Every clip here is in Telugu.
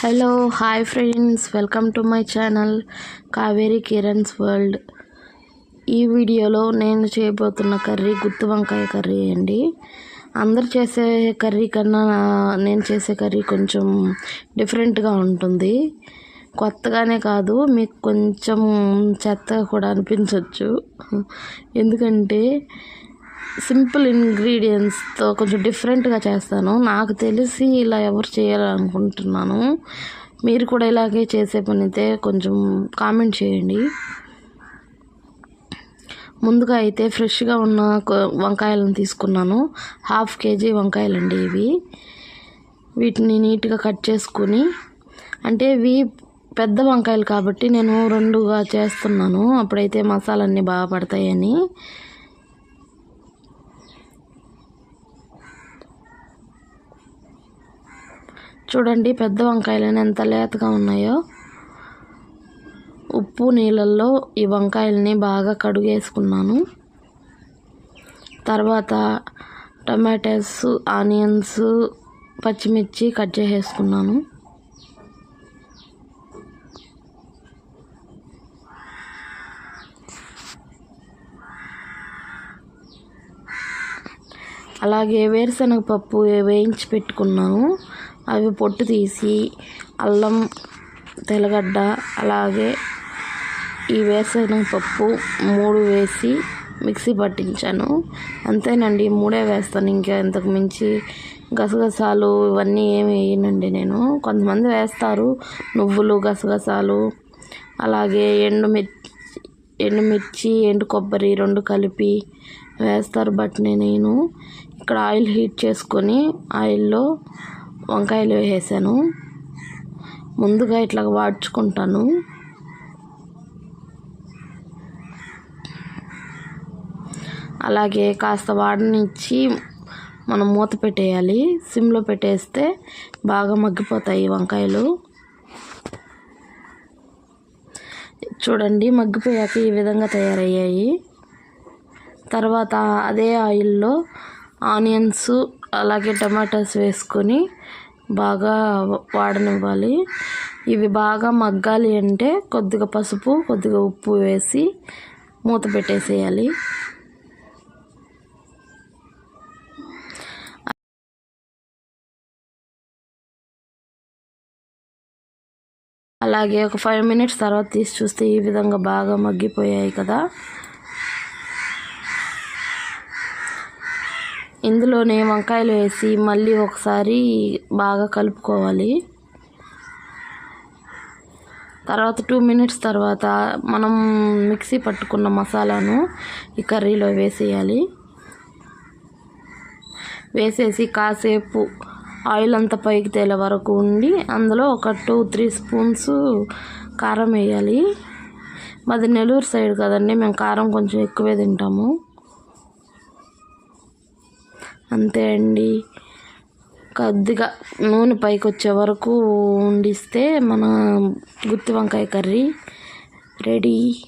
Hello hi friends welcome to my channel Kaveri Kiran's world ఈ వీడియోలో నేను చేయబోతున్న కర్రీ గుత్తి వంకాయ కర్రీ అండి. అందరు చేసే కర్రీ కన్నా నేను చేసే కర్రీ కొంచెం డిఫరెంట్గా ఉంటుంది. కొత్తగానే కాదు మీకు కొంచెం చెత్తగా కూడా అనిపించవచ్చు ఎందుకంటే సింపుల్ ఇంగ్రీడియంట్స్తో కొంచెం డిఫరెంట్గా చేస్తాను. నాకు తెలిసి ఇలా ఎవరు చేయాలనుకుంటున్నాను. మీరు కూడా ఇలాగే చేసే పని అయితే కొంచెం కామెంట్ చేయండి. ముందుగా అయితే ఫ్రెష్గా ఉన్న వంకాయలను తీసుకున్నాను. హాఫ్ కేజీ వంకాయలు అండి ఇవి. వీటిని నీట్గా కట్ చేసుకుని అంటే ఇవి పెద్ద వంకాయలు కాబట్టి నేను రెండుగా చేస్తున్నాను. అప్పుడైతే మసాలన్నీ బాగా పడతాయని. చూడండి పెద్ద వంకాయలను ఎంత లేతగా ఉన్నాయో. ఉప్పు నీళ్ళల్లో ఈ వంకాయలని బాగా కడుగేసుకున్నాను. తర్వాత టమాటాస్ ఆనియన్స్ పచ్చిమిర్చి కట్ చేసేసుకున్నాను. అలాగే వేరుశనగ పప్పు వేయించి పెట్టుకున్నాను. అవి పొట్టు తీసి అల్లం తెల్లగడ్డ అలాగే ఈ వేసిన పప్పు మూడు వేసి మిక్సీ పట్టించాను. అంతేనండి మూడే వేస్తాను. ఇంకా ఇంతకు మించి గసగసాలు ఇవన్నీ ఏమి వేయనండి నేను. కొంతమంది వేస్తారు నువ్వులు గసగసాలు అలాగే ఎండుమిర్చి ఎండుమిర్చి ఎండు కొబ్బరి రెండు కలిపి వేస్తారు బట్ నేను. ఇక్కడ ఆయిల్ హీట్ చేసుకొని ఆయిల్లో వంకాయలు వేసాను ముందుగా ఇట్లా వాడ్చుకుంటాను. అలాగే కాస్త వాడనిచ్చి మనం మూత పెట్టేయాలి. సిమ్లో పెట్టేస్తే బాగా మగ్గిపోతాయి వంకాయలు. చూడండి మగ్గిపోయాక ఈ విధంగా తయారయ్యాయి. తర్వాత అదే ఆయిల్లో ఆనియన్స్ అలాగే టమాటాస్ వేసుకొని బాగా వాడనివ్వాలి. ఇవి బాగా మగ్గాలి అంటే కొద్దిగా పసుపు కొద్దిగా ఉప్పు వేసి మూత పెట్టేసేయాలి. అలాగే ఒక ఫైవ్ మినిట్స్ తర్వాత తీసి చూస్తే ఈ విధంగా బాగా మగ్గిపోయాయి కదా. ఇందులోనే వంకాయలు వేసి మళ్ళీ ఒకసారి బాగా కలుపుకోవాలి. తర్వాత టూ మినిట్స్ తర్వాత మనం మిక్సీ పట్టుకున్న మసాలాను ఈ కర్రీలో వేసేయాలి. వేసేసి కాసేపు ఆయిల్ అంతా పైకి తేలే వరకు ఉండి అందులో ఒక టూ త్రీ స్పూన్స్ కారం వేయాలి. మాది నెల్లూరు సైడ్ కదండి మేము కారం కొంచెం ఎక్కువే తింటాము. అంతే అండి. కొద్దిగా నూనె పైకి వచ్చే వరకు వండిస్తే మన గుత్తి వంకాయ కర్రీ రెడీ.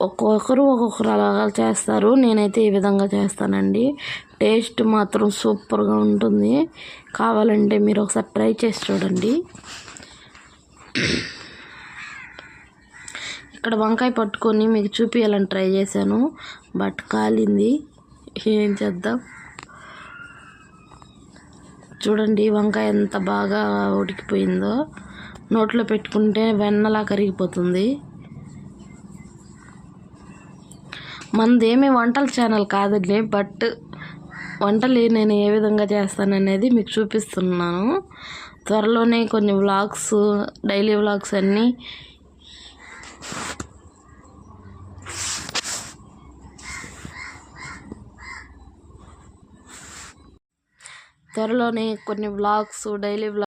ఒక్కొక్కరు ఒక్కొక్కరు అలాగా చేస్తారు. నేనైతే ఈ విధంగా చేస్తానండి. టేస్ట్ మాత్రం సూపర్గా ఉంటుంది. కావాలంటే మీరు ఒకసారి ట్రై చేసి చూడండి. ఇక్కడ వంకాయ పట్టుకొని మీకు చూపించాలని ట్రై చేశాను. బట్ కాలింది. ఏం చేద్దాం? చూడండి వంకాయ ఎంత బాగా ఉడికిపోయిందో. నోట్లో పెట్టుకుంటే వెన్నలా కరిగిపోతుంది. మనదేమి వంటల ఛానల్ కాదండి బట్ వంటలు నేను ఏ విధంగా చేస్తాననేది మీకు చూపిస్తున్నాను. త్వరలోనే కొన్ని వ్లాగ్స్ డైలీ వ్లాగ్స్ అన్నీ త్వరలోనే కొన్ని వ్లాగ్స్ డైలీ వ్లాగ్